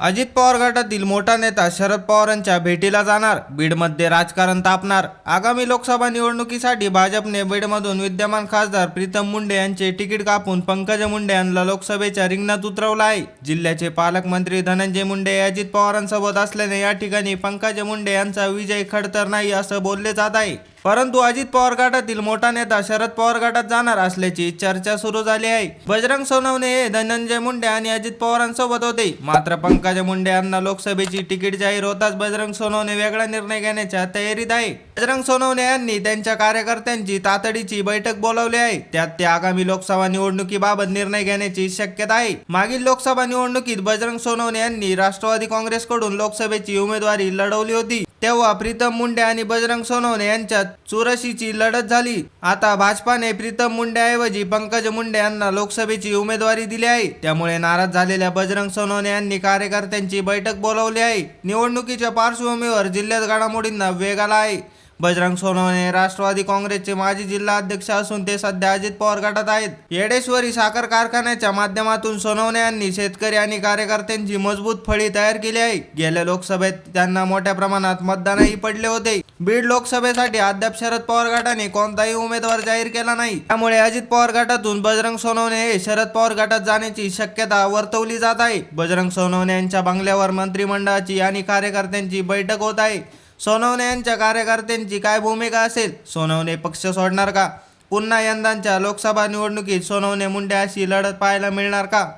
अजित पवार गटातील मोठा नेता शरद पवारांच्या भेटीला जाणार. बीडमध्ये राजकारण तापणार. आगामी लोकसभा निवडणुकीसाठी भाजपने बीडमधून विद्यमान खासदार प्रीतम मुंडे यांचे तिकीट कापून पंकजा मुंडे यांना लोकसभेच्या रिंगणात उतरवलं आहे जिल्ह्याचे पालकमंत्री धनंजय मुंडे अजित पवारांसोबत असल्याने या ठिकाणी पंकजा मुंडे यांचा विजय खडतर नाही असं बोलले जात आहे. परंतु अजित पवार गटातील मोठा नेता शरद पवार गटात जाणार असल्याची चर्चा सुरू झाली आहे. बजरंग सोनवणे हे धनंजय मुंडे आणि अजित पवारांसोबत होते. मात्र पंकजा मुंडे यांना लोकसभेची तिकीट जाहीर होताच बजरंग सोनवणे वेगळा निर्णय घेण्याच्या तयारीत आहे. बजरंग सोनवणे यांनी त्यांच्या कार्यकर्त्यांची तातडीची बैठक बोलावली आहे. त्यात ते आगामी लोकसभा निवडणुकीबाबत निर्णय घेण्याची शक्यता आहे. मागील लोकसभा निवडणुकीत बजरंग सोनवणे यांनी राष्ट्रवादी काँग्रेसकडून लोकसभेची उमेदवारी लढवली होती. तेव्हा प्रीतम मुंडे आणि बजरंग सोनवणे यांच्यात चुरशीची लढत झाली. आता भाजपाने प्रीतम मुंडेऐवजी पंकज मुंडे यांना लोकसभेची उमेदवारी दिली आहे. त्यामुळे नाराज झालेल्या बजरंग सोनवणे यांनी कार्यकर्त्यांची बैठक बोलावली आहे. निवडणुकीच्या पार्श्वभूमीवर जिल्ह्यात घडामोडींना वेग आला आहे. बजरंग सोनवणे राष्ट्रवादी काँग्रेसचे माजी जिल्हा अध्यक्ष असून ते सध्या अजित पवार गटात आहेत. येडेश्वरी साखर कारखान्याच्या माध्यमातून सोनवणे यांनी शेतकरी आणि कार्यकर्त्यांची मजबूत फळी तयार केली आहे. गेल्या लोकसभेत त्यांना मोठ्या प्रमाणात मतदानही पडले होते. बीड लोकसभेसाठी अद्याप शरद पवार गटाने कोणताही उमेदवार जाहीर केला नाही. त्यामुळे अजित पवार गटातून बजरंग सोनवणे हे शरद पवार गटात जाण्याची शक्यता वर्तवली जात आहे. बजरंग सोनवणे यांच्या बंगल्यावर मंत्रिमंडळाची आणि कार्यकर्त्यांची बैठक होत आहे. सोनवणे यांच्या कार्यकर्त्यांची काय भूमिका असेल? सोनवणे पक्ष सोडणार का? पुन्हा यंदाच्या लोकसभा निवडणुकीत सोनवणे मुंडे अशी लढत पाहायला मिळणार का?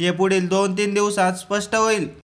हे पुढील दोन तीन दिवसात स्पष्ट होईल.